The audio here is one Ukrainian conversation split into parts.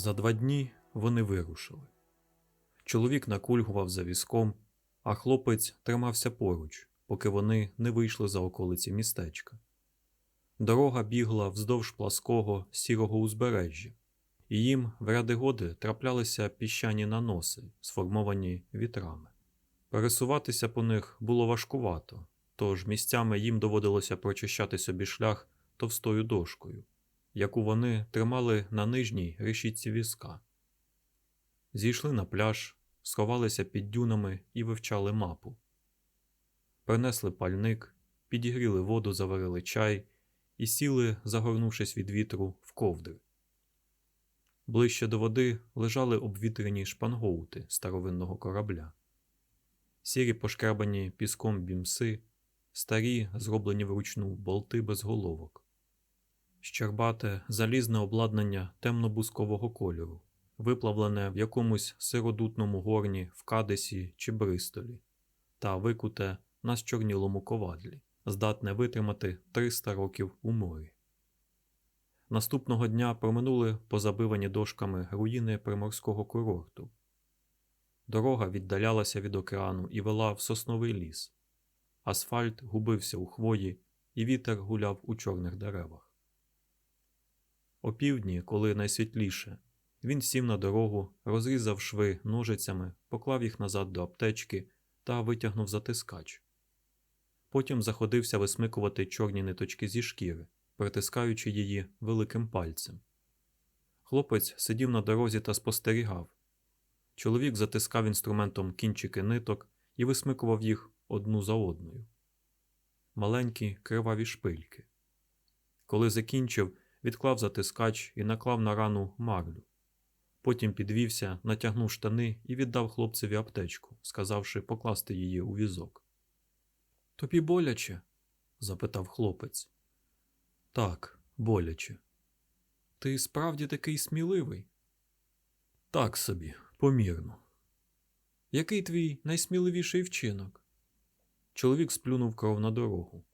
За два дні вони вирушили. Чоловік накульгував за візком, а хлопець тримався поруч, поки вони не вийшли за околиці містечка. Дорога бігла вздовж плаского сірого узбережжя, і їм в ряди годи траплялися піщані наноси, сформовані вітрами. Пересуватися по них було важкувато, тож місцями їм доводилося прочищати собі шлях товстою дошкою, яку вони тримали на нижній решітці візка. Зійшли на пляж, сховалися під дюнами і вивчали мапу. Принесли пальник, підігріли воду, заварили чай і сіли, загорнувшись від вітру, в ковдри. Ближче до води лежали обвітрені шпангоути старовинного корабля. Сірі пошкребані піском бімси, старі, зроблені вручну болти без головок. Щербате залізне обладнання темно-бускового кольору, виплавлене в якомусь сиродутному горні в Кадесі чи Бристолі, та викуте на чорнілому ковадлі, здатне витримати 300 років у морі. Наступного дня проминули позабивані дошками руїни приморського курорту. Дорога віддалялася від океану і вела в сосновий ліс. Асфальт губився у хвої, і вітер гуляв у чорних деревах. Опівдні, коли найсвітліше, він сів на дорогу, розрізав шви ножицями, поклав їх назад до аптечки та витягнув затискач. Потім заходився висмикувати чорні ниточки зі шкіри, притискаючи її великим пальцем. Хлопець сидів на дорозі та спостерігав. Чоловік затискав інструментом кінчики ниток і висмикував їх одну за одною. Маленькі криваві шпильки. Коли закінчив, відклав затискач і наклав на рану марлю. Потім підвівся, натягнув штани і віддав хлопцеві аптечку, сказавши покласти її у візок. Тобі боляче? запитав хлопець. Так, боляче. Ти справді такий сміливий? Так собі, помірно. Який твій найсміливіший вчинок? Чоловік сплюнув кров на дорогу.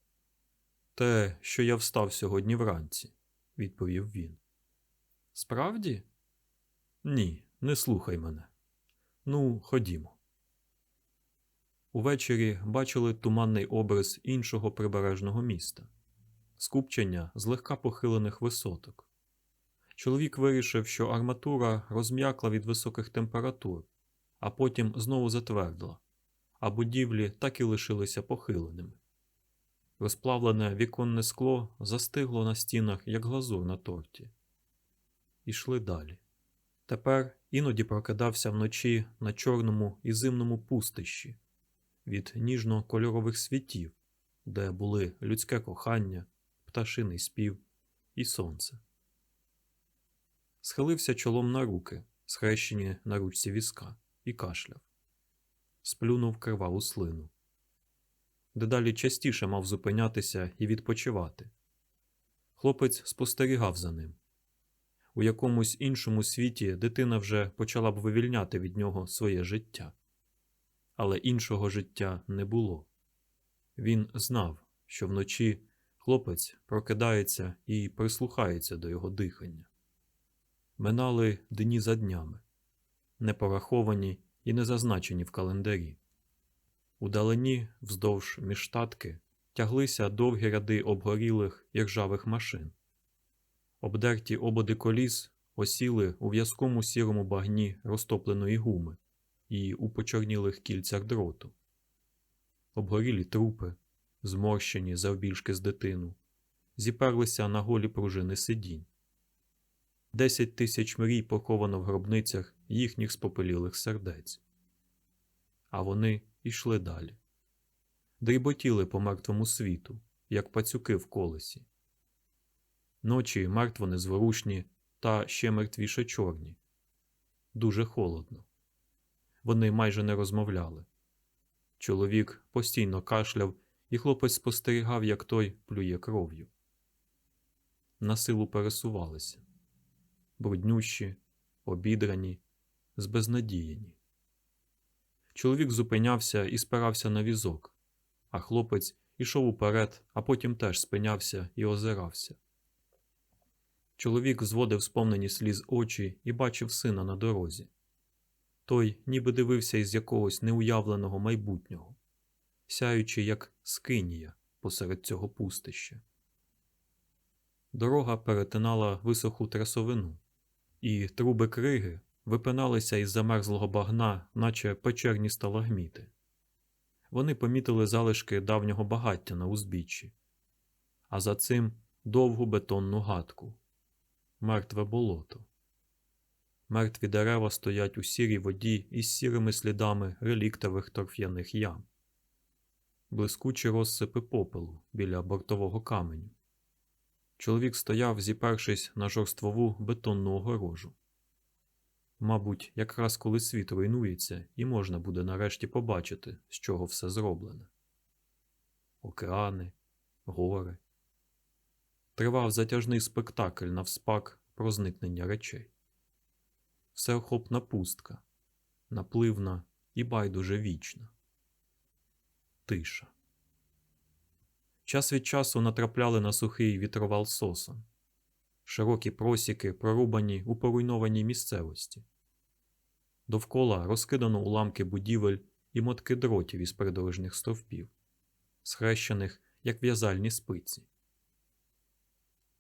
Те, що я встав сьогодні вранці, відповів він. Справді? Ні, не слухай мене. Ну, ходімо. Увечері бачили туманний образ іншого прибережного міста, скупчення злегка похилених висоток. Чоловік вирішив, що арматура розм'якла від високих температур, а потім знову затвердла, а будівлі так і лишилися похиленими. Розплавлене віконне скло застигло на стінах, як глазур на торті. Ішли далі. Тепер іноді прокидався вночі на чорному і зимному пустищі від ніжно-кольорових світів, де були людське кохання, пташиний спів і сонце. Схилився чолом на руки, схрещені на ручці візка, і кашляв. Сплюнув криваву слину. Дедалі частіше мав зупинятися і відпочивати. Хлопець спостерігав за ним. У якомусь іншому світі дитина вже почала б вивільняти від нього своє життя. Але іншого життя не було. Він знав, що вночі хлопець прокидається і прислухається до його дихання. Минали дні за днями, не пораховані і не зазначені в календарі. Удалені вздовж міштатки тяглися довгі ряди обгорілих і ржавих машин. Обдерті ободи коліс осіли у в'язкому сірому багні розтопленої гуми і у почорнілих кільцях дроту. Обгорілі трупи, зморщені завбільшки з дитину, зіперлися на голі пружини сидінь. Десять тисяч мрій поховано в гробницях їхніх спопелілих сердець. А вони йшли далі, дріботіли по мертвому світу, як пацюки в колесі. Ночі мертво незворушні та ще мертвіше чорні. Дуже холодно. Вони майже не розмовляли. Чоловік постійно кашляв, і хлопець спостерігав, як той плює кров'ю. На силу пересувалися бруднющі, обідрані, збезнадіяні. Чоловік зупинявся і спирався на візок, а хлопець ішов уперед, а потім теж спинявся і озирався. Чоловік зводив сповнені сліз очі і бачив сина на дорозі. Той ніби дивився із якогось неуявленого майбутнього, сяючи, як скинія посеред цього пустища. Дорога перетинала висоху трасовину, і труби криги випиналися із замерзлого багна, наче печерні сталагміти. Вони помітили залишки давнього багаття на узбіччі, а за цим довгу бетонну гадку, мертве болото. Мертві дерева стоять у сірій воді із сірими слідами реліктових торф'яних ям, блискучі розсипи попелу біля бортового каменю. Чоловік стояв, зіпершись на жорствову бетонну огорожу. Мабуть, якраз коли світ руйнується, і можна буде нарешті побачити, з чого все зроблене. Океани, гори. Тривав затяжний спектакль навспак про зникнення речей. Всеохопна пустка, напливна і байдуже вічна. Тиша. Час від часу натрапляли на сухий вітровал сосон, широкі просіки, прорубані у поруйнованій місцевості. Довкола розкидано уламки будівель і мотки дротів із придорожних стовпів, схрещених, як в'язальні спиці.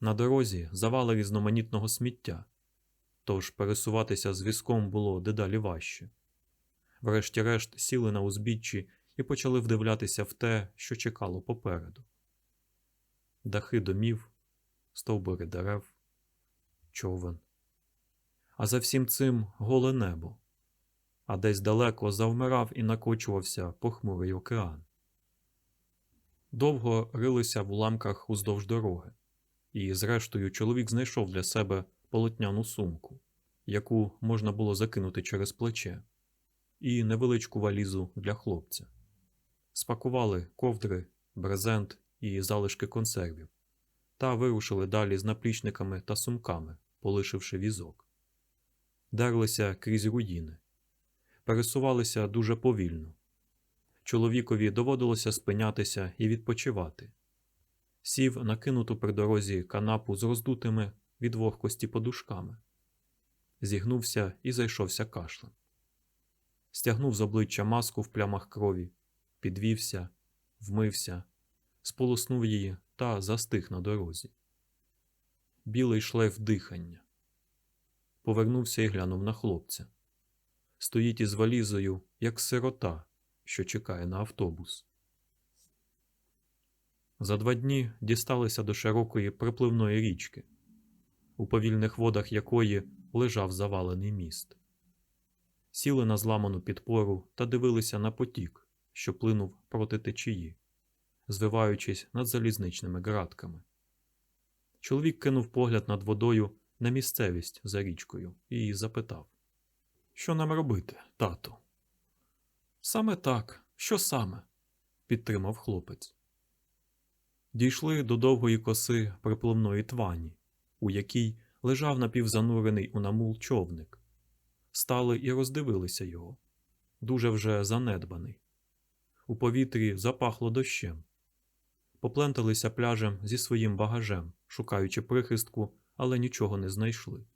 На дорозі завали різноманітного сміття, тож пересуватися з візком було дедалі важче. Врешті-решт сіли на узбіччі і почали вдивлятися в те, що чекало попереду. Дахи домів, стовбури дерев, човен. А за всім цим голе небо, а десь далеко завмирав і накочувався похмурий океан. Довго рилися в уламках уздовж дороги, і, зрештою, чоловік знайшов для себе полотняну сумку, яку можна було закинути через плече, і невеличку валізу для хлопця. Спакували ковдри, брезент і залишки консервів, та вирушили далі з наплічниками та сумками, полишивши візок. Дерлися крізь руїни, пересувалися дуже повільно. Чоловікові доводилося спинятися і відпочивати. Сів накинуту при дорозі канапу з роздутими від вогкості подушками, зігнувся і зайшовся кашлем. Стягнув з обличчя маску в плямах крові, підвівся, вмився, сполоснув її та застиг на дорозі. Білий шлейф дихання. Повернувся і глянув на хлопця. Стоїть із валізою, як сирота, що чекає на автобус. За два дні дісталися до широкої припливної річки, у повільних водах якої лежав завалений міст. Сіли на зламану підпору та дивилися на потік, що плинув проти течії, звиваючись над залізничними ґратками. Чоловік кинув погляд над водою на місцевість за річкою і запитав: Що нам робити, тату? Саме так, що саме? підтримав хлопець. Дійшли до довгої коси припливної твані, у якій лежав напівзанурений у намул човник. Стали і роздивилися його, дуже вже занедбаний. У повітрі запахло дощем. Попленталися пляжем зі своїм багажем, шукаючи прихистку, але нічого не знайшли.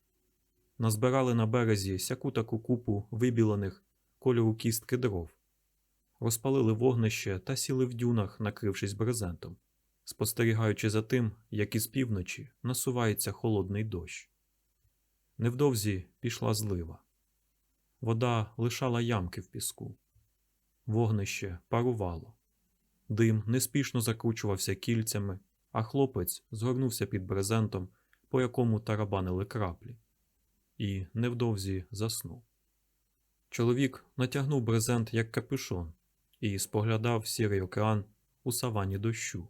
Назбирали на березі сяку таку купу вибілених кольору кістки дров, розпалили вогнище та сіли в дюнах, накрившись брезентом, спостерігаючи за тим, як із півночі насувається холодний дощ. Невдовзі пішла злива. Вода лишала ямки в піску. Вогнище парувало. Дим неспішно закручувався кільцями, а хлопець згорнувся під брезентом, по якому тарабанили краплі, і невдовзі заснув. Чоловік натягнув брезент як капюшон і споглядав сірий океан у савані дощу,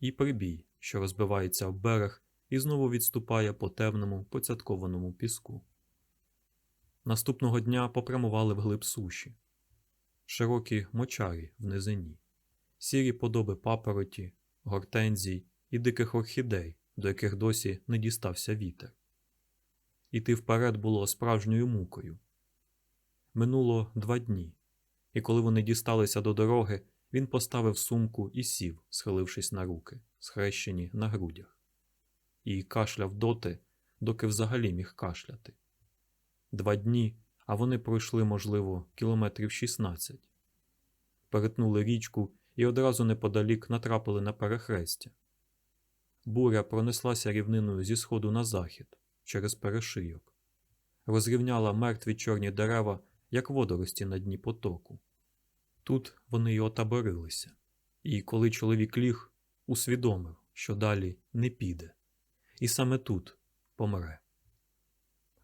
і прибій, що розбивається об берег і знову відступає по темному поцяткованому піску. Наступного дня попрямували вглиб суші, широкі мочарі в низині, сірі подоби папороті, гортензій і диких орхідей, до яких досі не дістався вітер. Іти вперед було справжньою мукою. Минуло два дні, і коли вони дісталися до дороги, він поставив сумку і сів, схилившись на руки, схрещені на грудях. і кашляв доти, доки взагалі міг кашляти. Два дні, а вони пройшли, можливо, кілометрів 16. Перетнули річку і одразу неподалік натрапили на перехрестя. Буря пронеслася рівниною зі сходу на захід через перешийок, розрівняла мертві чорні дерева, як водорості на дні потоку. Тут вони й отаборилися, і коли чоловік ліг, усвідомив, що далі не піде, і саме тут помре.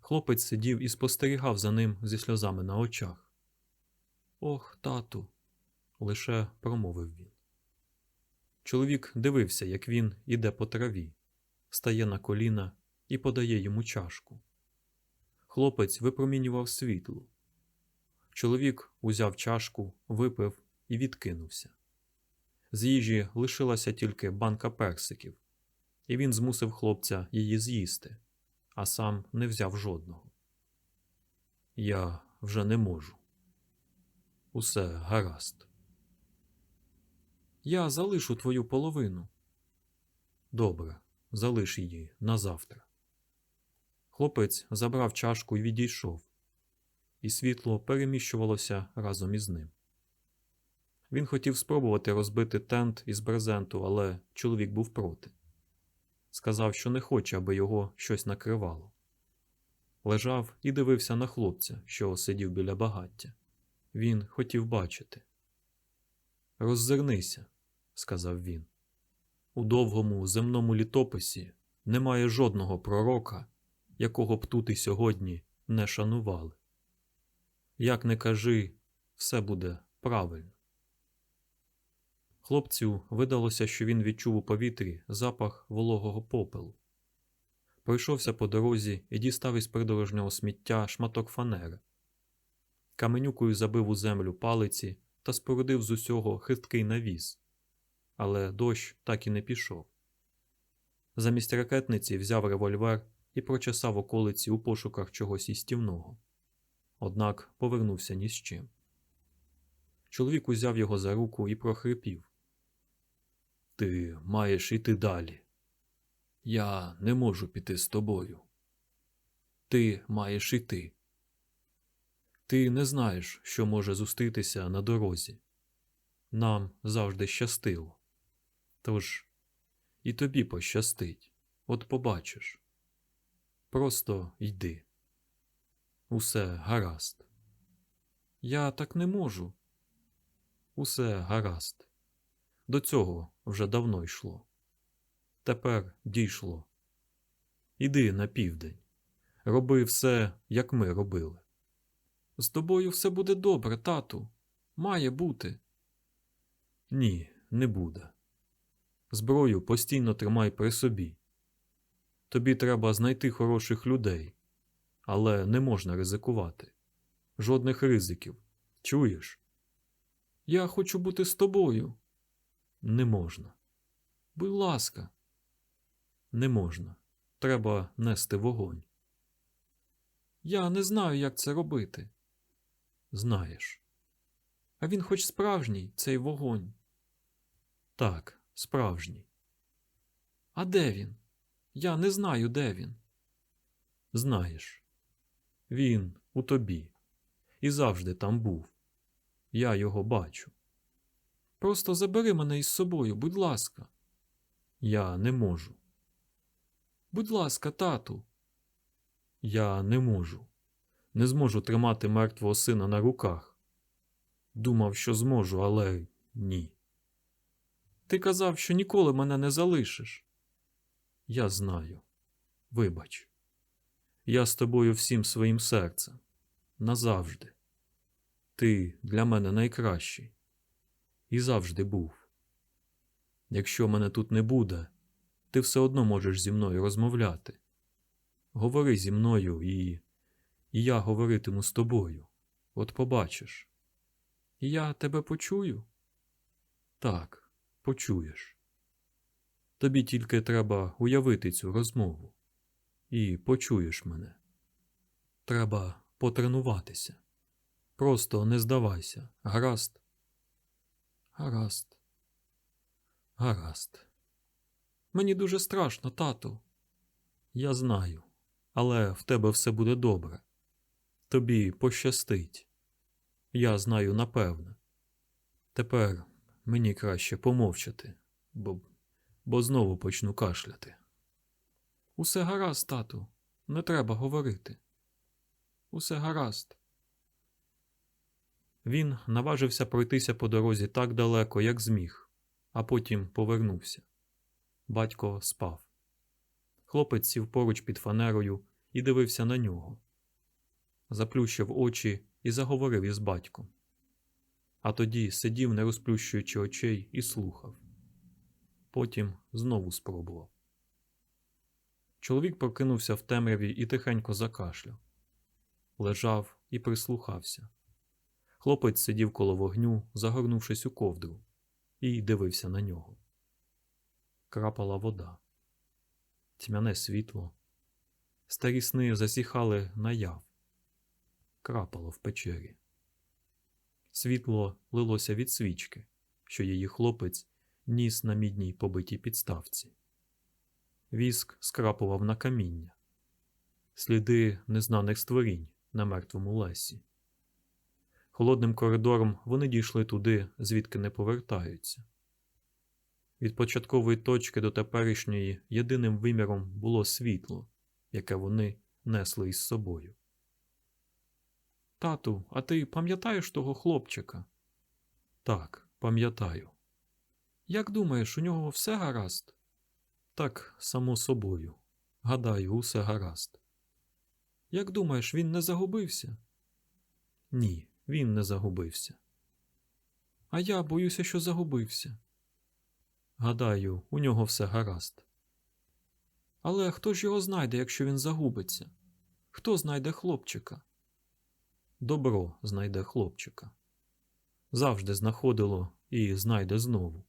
Хлопець сидів і спостерігав за ним зі сльозами на очах. Ох, тату, лише промовив він. Чоловік дивився, як він іде по траві, стає на коліна і подає йому чашку. Хлопець випромінював світло. Чоловік узяв чашку, випив і відкинувся. З їжі лишилася тільки банка персиків, і він змусив хлопця її з'їсти, а сам не взяв жодного. Я вже не можу. Усе гаразд. Я залишу твою половину. Добре, залиш її на завтра. Хлопець забрав чашку і відійшов, і світло переміщувалося разом із ним. Він хотів спробувати розбити тент із брезенту, але чоловік був проти. Сказав, що не хоче, аби його щось накривало. Лежав і дивився на хлопця, що сидів біля багаття. Він хотів бачити. Роззирнися, сказав він. У довгому земному літописі немає жодного пророка, якого б тут і сьогодні не шанували. Як не кажи, все буде правильно. Хлопцю видалося, що він відчув у повітрі запах вологого попелу. Пройшовся по дорозі і дістав із придорожнього сміття шматок фанери. Каменюкою забив у землю палиці та спорудив з усього хисткий навіс. Але дощ так і не пішов. Замість ракетниці взяв револьвер і прочесав околиці у пошуках чогось істівного. Однак повернувся ні з чим. Чоловік узяв його за руку і прохрипів. Ти маєш іти далі. Я не можу піти з тобою. Ти маєш іти. Ти не знаєш, що може зустрітися на дорозі. Нам завжди щастило. Тож і тобі пощастить, от побачиш. Просто йди. Усе гаразд. Я так не можу. Усе гаразд. До цього вже давно йшло. Тепер дійшло. Іди на південь. Роби все, як ми робили. З тобою все буде добре, тату. Має бути. Ні, не буде. Зброю постійно тримай при собі. Тобі треба знайти хороших людей, але не можна ризикувати. Жодних ризиків. Чуєш? Я хочу бути з тобою. Не можна. Будь ласка, не можна. Треба нести вогонь. Я не знаю, як це робити. Знаєш. А він хоч справжній, цей вогонь. Так, справжній. А де він? Я не знаю, де він. Знаєш, він у тобі. І завжди там був. Я його бачу. Просто забери мене із собою, будь ласка. Я не можу. Будь ласка, тату. Я не можу. Не зможу тримати мертвого сина на руках. Думав, що зможу, але ні. Ти казав, що ніколи мене не залишиш. Я знаю. Вибач. Я з тобою всім своїм серцем. Назавжди. Ти для мене найкращий. І завжди був. Якщо мене тут не буде, ти все одно можеш зі мною розмовляти. Говори зі мною, і, і я говоритиму з тобою. От побачиш. І я тебе почую? Так, почуєш. Тобі тільки треба уявити цю розмову. І почуєш мене. Треба потренуватися. Просто не здавайся, гаразд. Гаразд. Гаразд. Мені дуже страшно, тату. Я знаю, але в тебе все буде добре. Тобі пощастить. Я знаю напевне. Тепер мені краще помовчати, бо, бо знову почну кашляти. Усе гаразд, тату. Не треба говорити. Усе гаразд. Він наважився пройтися по дорозі так далеко, як зміг, а потім повернувся. Батько спав. Хлопець сів поруч під фанерою і дивився на нього. Заплющив очі і заговорив із батьком. А тоді сидів, не розплющуючи очей, і слухав. Потім знову спробував. Чоловік прокинувся в темряві і тихенько закашляв. Лежав і прислухався. Хлопець сидів коло вогню, загорнувшись у ковдру, і дивився на нього. Крапала вода, тьмяне світло. Старі сни засіхали наяв, крапало в печері. Світло лилося від свічки, що її хлопець ніс на мідній побитій підставці. Віск скрапував на каміння, сліди незнаних створінь на мертвому лесі. Холодним коридором вони дійшли туди, звідки не повертаються. Від початкової точки до теперішньої єдиним виміром було світло, яке вони несли із собою. Тату, а ти пам'ятаєш того хлопчика? Так, пам'ятаю. Як думаєш, у нього все гаразд? Так, само собою. Гадаю, усе гаразд. Як думаєш, він не загубився? Ні, він не загубився. А я боюся, що загубився. Гадаю, у нього все гаразд. Але хто ж його знайде, якщо він загубиться? Хто знайде хлопчика? Добро знайде хлопчика. Завжди знаходило і знайде знову.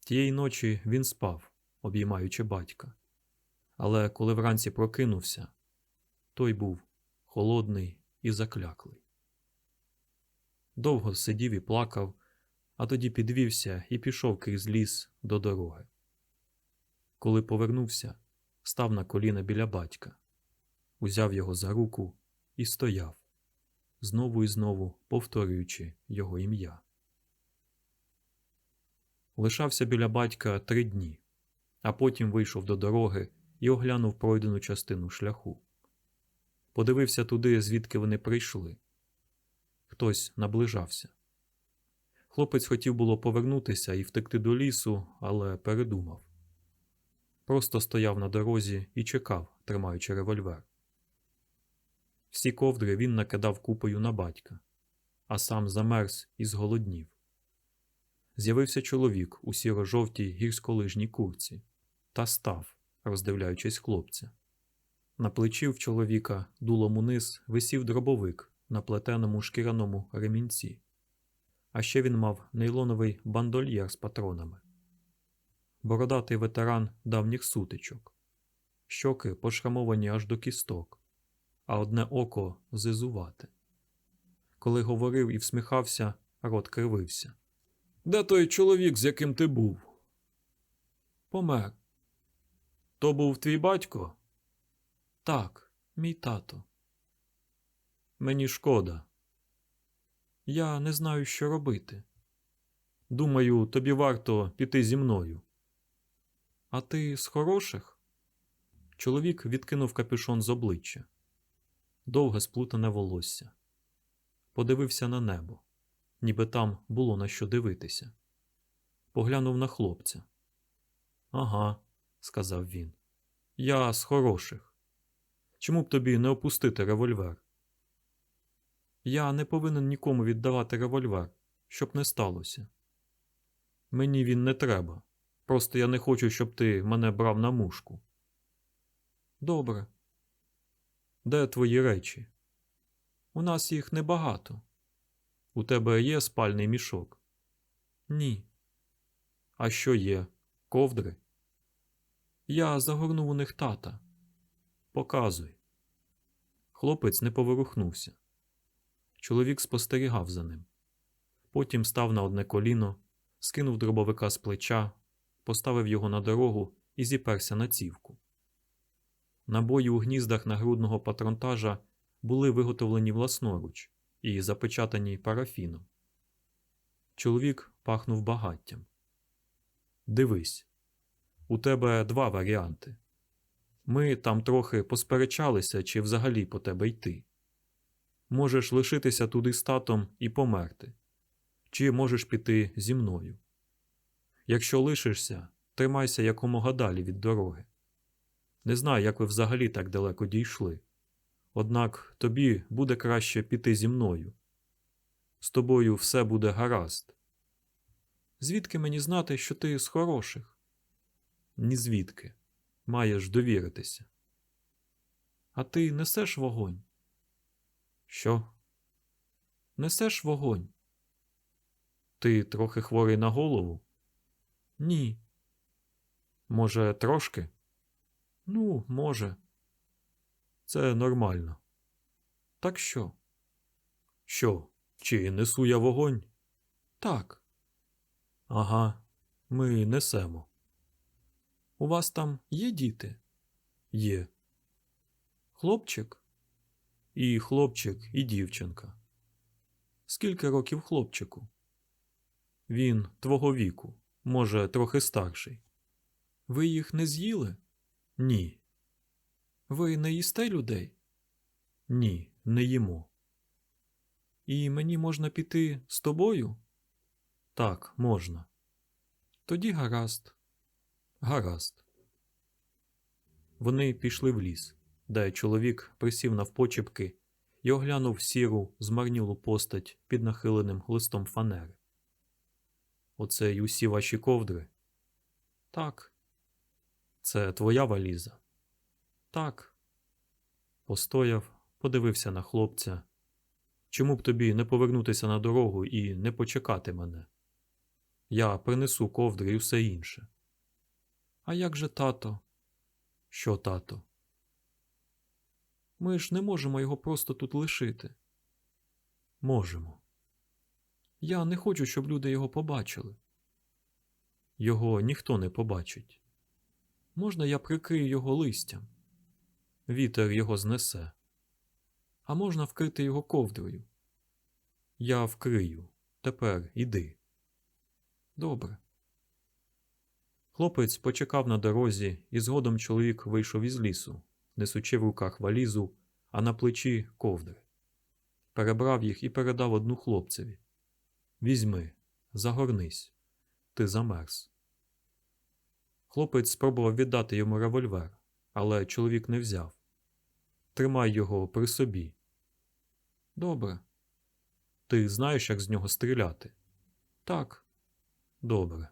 Тієї ночі він спав, обіймаючи батька. Але коли вранці прокинувся, той був холодний і закляклий. Довго сидів і плакав, а тоді підвівся і пішов крізь ліс до дороги. Коли повернувся, став на коліна біля батька, узяв його за руку і стояв, знову і знову повторюючи його ім'я. Лишався біля батька три дні, а потім вийшов до дороги і оглянув пройдену частину шляху. Подивився туди, звідки вони прийшли. Хтось наближався. Хлопець хотів було повернутися і втекти до лісу, але передумав. Просто стояв на дорозі і чекав, тримаючи револьвер. Всі ковдри він накидав купою на батька, а сам замерз і зголоднів. З'явився чоловік у сіро-жовтій гірськолижній курці та став, роздивляючись хлопця. На плечі в чоловіка дулом униз висів дробовик на плетеному шкіряному ремінці, а ще він мав нейлоновий бандольєр з патронами. Бородатий ветеран давніх сутичок, щоки пошрамовані аж до кісток, а одне око зизувате. Коли говорив і всміхався, рот кривився. Де той чоловік, з яким ти був? Помер. То був твій батько? Так, мій тато. Мені шкода. Я не знаю, що робити. Думаю, тобі варто піти зі мною. А ти з хороших? Чоловік відкинув капюшон з обличчя. Довге сплутане волосся. Подивився на небо, ніби там було на що дивитися. Поглянув на хлопця. Ага, сказав він. Я з хороших. Чому б тобі не опустити револьвер? Я не повинен нікому віддавати револьвер, щоб не сталося. Мені він не треба. Просто я не хочу, щоб ти мене брав на мушку. Добре. Де твої речі? У нас їх небагато. У тебе є спальний мішок? Ні. А що є? Ковдри? Я загорнув у них тата. Показуй. Хлопець не поворухнувся. Чоловік спостерігав за ним. Потім став на одне коліно, скинув дробовика з плеча, поставив його на дорогу і зіперся на цівку. Набої у гніздах нагрудного патронтажа були виготовлені власноруч і запечатані парафіном. Чоловік пахнув багаттям. Дивись, у тебе два варіанти. Ми там трохи посперечалися, чи взагалі по тебе йти. Можеш лишитися туди з татом і померти, чи можеш піти зі мною. Якщо лишишся, тримайся якомога далі від дороги. Не знаю, як ви взагалі так далеко дійшли. Однак тобі буде краще піти зі мною. З тобою все буде гаразд. Звідки мені знати, що ти з хороших? Ні звідки. Маєш довіритися. А ти несеш вогонь? Що? Несеш вогонь? Ти трохи хворий на голову? Ні. Може, трошки? Ну, може. Це нормально. Так що? Що? Чи несу я вогонь? Так. Ага, ми несемо. У вас там є діти? Є. Хлопчик? І хлопчик, і дівчинка. Скільки років хлопчику? Він твого віку, може, трохи старший. Ви їх не з'їли? Ні. Ви не їсте людей? Ні, не їмо. І мені можна піти з тобою? Так, можна. Тоді гаразд. Гаразд. Вони пішли в ліс, де чоловік присів навпочепки і оглянув сіру, змарнілу постать під нахиленим листом фанери. Оце й усі ваші ковдри? Так. Це твоя валіза? Так. Постояв, подивився на хлопця. Чому б тобі не повернутися на дорогу і не почекати мене? Я принесу ковдри і все інше. А як же тато? Що тато? Ми ж не можемо його просто тут лишити. Можемо. Я не хочу, щоб люди його побачили. Його ніхто не побачить. Можна я прикрию його листям? Вітер його знесе. А можна вкрити його ковдрою? Я вкрию. Тепер іди. Добре. Хлопець почекав на дорозі, і згодом чоловік вийшов із лісу, несучи в руках валізу, а на плечі ковдри. Перебрав їх і передав одну хлопцеві. Візьми, загорнись, ти замерз. Хлопець спробував віддати йому револьвер, але чоловік не взяв. Тримай його при собі. Добре. Ти знаєш, як з нього стріляти? Так. Добре.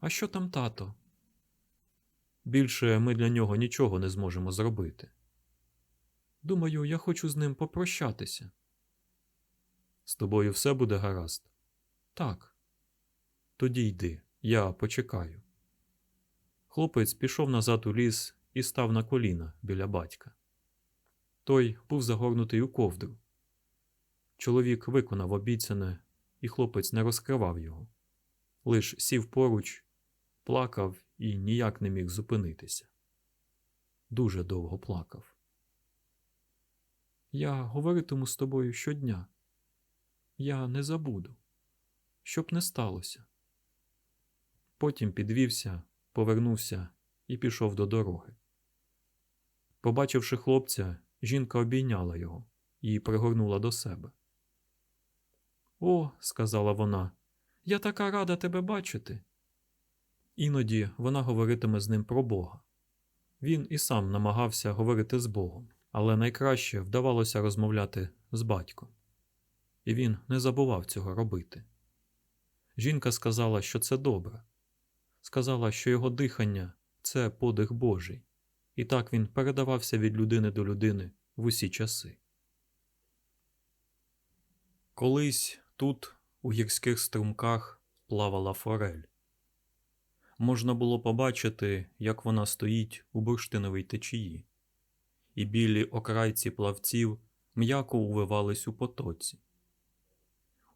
А що там тато? Більше ми для нього нічого не зможемо зробити. Думаю, я хочу з ним попрощатися. З тобою все буде гаразд? Так. Тоді йди, я почекаю. Хлопець пішов назад у ліс і став на коліна біля батька. Той був загорнутий у ковдру. Чоловік виконав обіцяне, і хлопець не розкривав його, лиш сів поруч, плакав і ніяк не міг зупинитися. Дуже довго плакав. Я говоритиму з тобою щодня. Я не забуду, щоб не сталося. Потім підвівся, повернувся і пішов до дороги. Побачивши хлопця, жінка обійняла його і пригорнула до себе. О, сказала вона, я така рада тебе бачити. Іноді вона говоритиме з ним про Бога. Він і сам намагався говорити з Богом, але найкраще вдавалося розмовляти з батьком. І він не забував цього робити. Жінка сказала, що це добре, сказала, що його дихання це подих Божий, і так він передавався від людини до людини в усі часи. Колись тут, у гірських струмках, плавала форель. Можна було побачити, як вона стоїть у бурштиновій течії, і білі окрайці плавців м'яко увивались у потоці.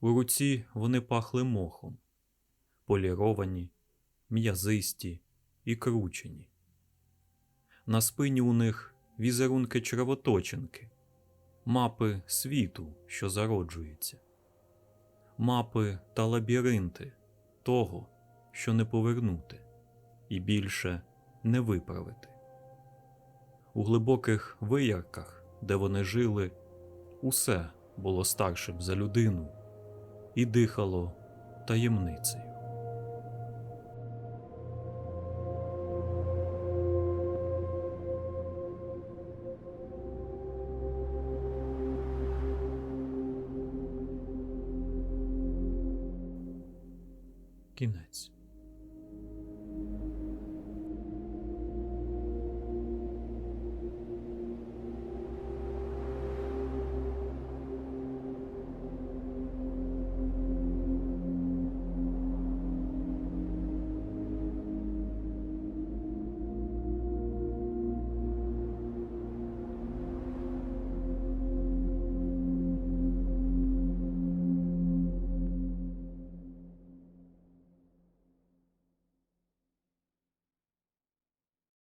У руці вони пахли мохом, поліровані, м'язисті і кручені. На спині у них візерунки червоточинки, мапи світу, що зароджується, мапи та лабіринти того, що не повернути і більше не виправити. У глибоких виярках, де вони жили, усе було старшим за людину і дихало таємницею. Кінець.